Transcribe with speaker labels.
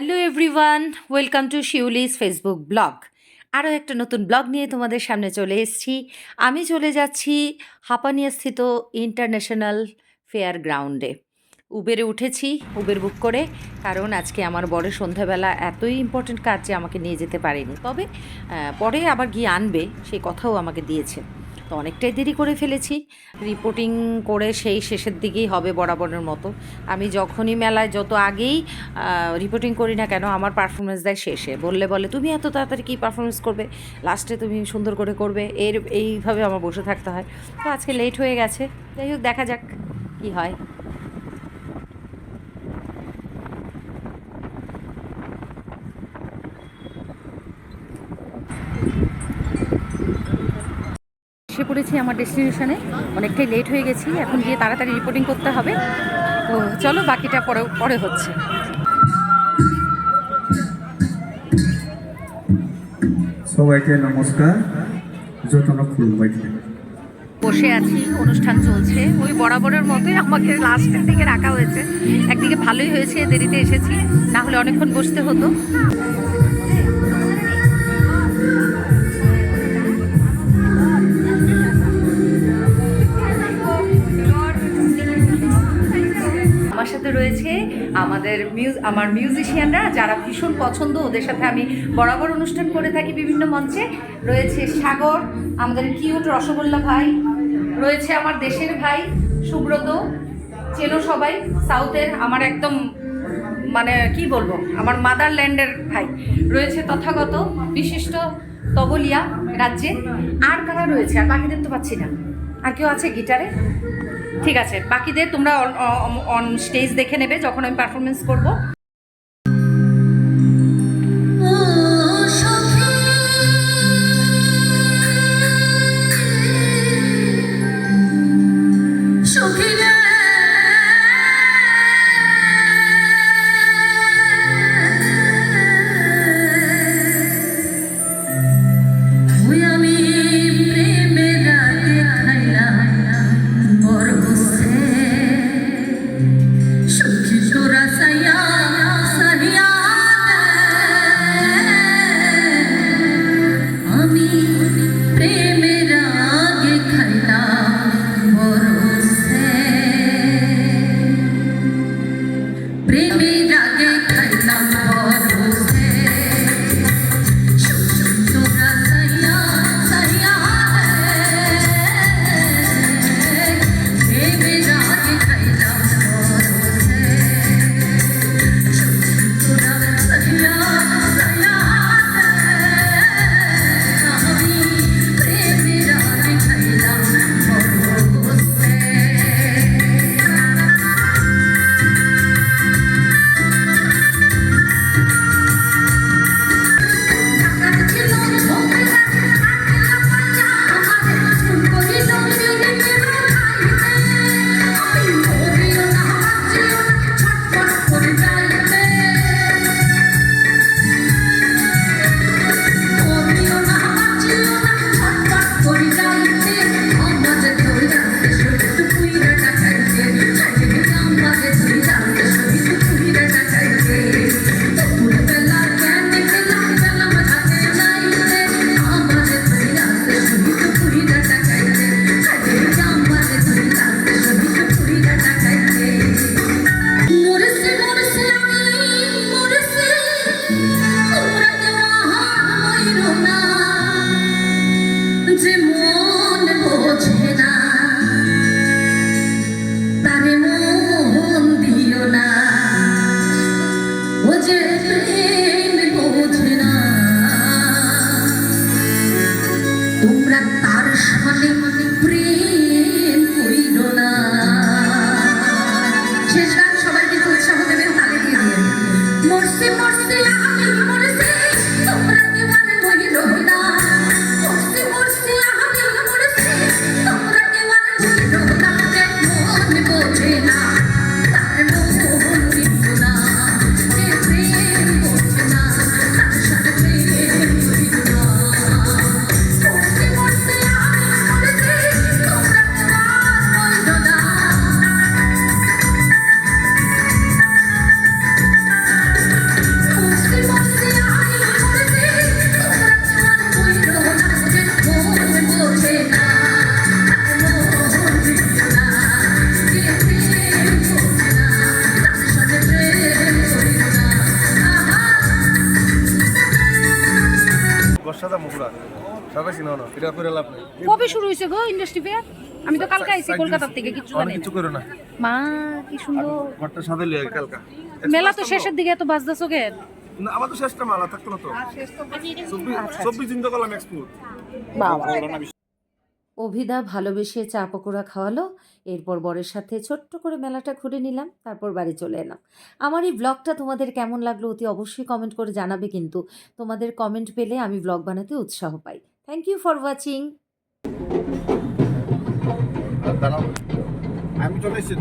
Speaker 1: Hello everyone, welcome to Shiuli's Facebook blog. আরও একটা নতুন ব্লগ নিয়ে তোমাদের সামনে চলে এসেছি। আমি চলে যাচ্ছি হাপানিয়াস্থিত ইন্টারন্যাশনাল ফেয়ার গ্রাউন্ডে। উবেরে উঠেছি, উবের বুক করে, কারণ আজকে আমার বড় সন্ধ্যাবেলা এতই ইম্পর্টেন্ট কাজ যে আমাকে নিয়ে যেতে পারেনি। তবে পরে আবার গিয়ে আনবে সেই কথাও আমাকে দিয়েছে। তো অনেকটাই দেরি করে ফেলেছি। রিপোর্টিং করে সেই শেষের দিকেই হবে বরাবরের মতো। আমি যখনই মেলায় যত আগেই রিপোর্টিং করি না কেন, আমার পারফরমেন্স দেয় শেষে। বললে বলে, তুমি এত তাড়াতাড়ি কী পারফরমেন্স করবে? লাস্টে তুমি সুন্দর করে করবে। এর, এইভাবে আমার বসে থাকতে হয়। তো আজকে লেট হয়ে গেছে। যাই হোক, দেখা যাক কী হয়। পড়েছি আমার ডেস্টিনেশনে। অনেকটাই লেট হয়ে গেছি এখন গিয়ে তাড়াতাড়ি রিপোর্টিং করতে হবে। তো চলো বাকিটা পরে পরে হচ্ছে।
Speaker 2: সবাইকে নমস্কার। যতন খুলবাই
Speaker 1: বসে আছি অনুষ্ঠান চলছে। ওই বরাবরের মতোই আমাকে লাস্টের দিকে রাখা হয়েছে। একদিকে ভালোই হয়েছে দেরিতে এসেছি। না হলে অনেকক্ষণ বসতে হতো। আমার সাথে রয়েছে আমাদের মিউজ, আমার মিউজিশিয়ানরা যারা ভীষণ পছন্দ, ওদের সাথে আমি বরাবর অনুষ্ঠান করে থাকি বিভিন্ন মঞ্চে। রয়েছে সাগর, আমাদের কিউট রসগোল্লা ভাই। রয়েছে আমার দেশের ভাই, সুব্রত। চেনো সবাই সাউথের আমার একদম মানে কি বলব, আমার মাদারল্যান্ডের ভাই। রয়েছে তথাগত, বিশিষ্ট তবলিয়া রাজ্যে। আর কারা রয়েছে? আর বাকিদের তো পাচ্ছি না। আর কেউ আছে গিটারে? ঠিক আছে বাকিদের তোমরা অন স্টেজ দেখে নেবে যখন আমি পারফরমেন্স করব।
Speaker 3: পাইছি না এটা করে লাভ নাই।
Speaker 4: কবে শুরু হয়েছে গো ইন্ডাস্ট্রি ফেয়ার আমি তো কালকে আইছি কলকাতার থেকে কিছু জানি
Speaker 3: কিছু করো না।
Speaker 4: মা কি সুন্দর।
Speaker 3: ঘরটা সাজালি কালকা।
Speaker 4: মেলা তো শেষের দিকে এত বাজদাছো কেন
Speaker 3: না আমার তো শেষটা মালা থাকতো না তো। চব্বিশ চব্বিশ দিন তো করলাম এক্সপোর্ট
Speaker 1: অভিদা ভালোবেসে চা পকোড়া খাওয়ালো। এরপর বরের সাথে ছোট্ট করে মেলাটা ঘুরে নিলাম, তারপর বাড়ি চলে এলাম। আমার এই ব্লগটা তোমাদের কেমন লাগল অতি অবশ্যই কমেন্ট করে জানাবে কিন্তু তোমাদের কমেন্ট পেলে আমি ব্লগ বানাতে উৎসাহ পাই। থ্যাংক ইউ ফর ওয়াচিং
Speaker 3: আমি চলে এসেছি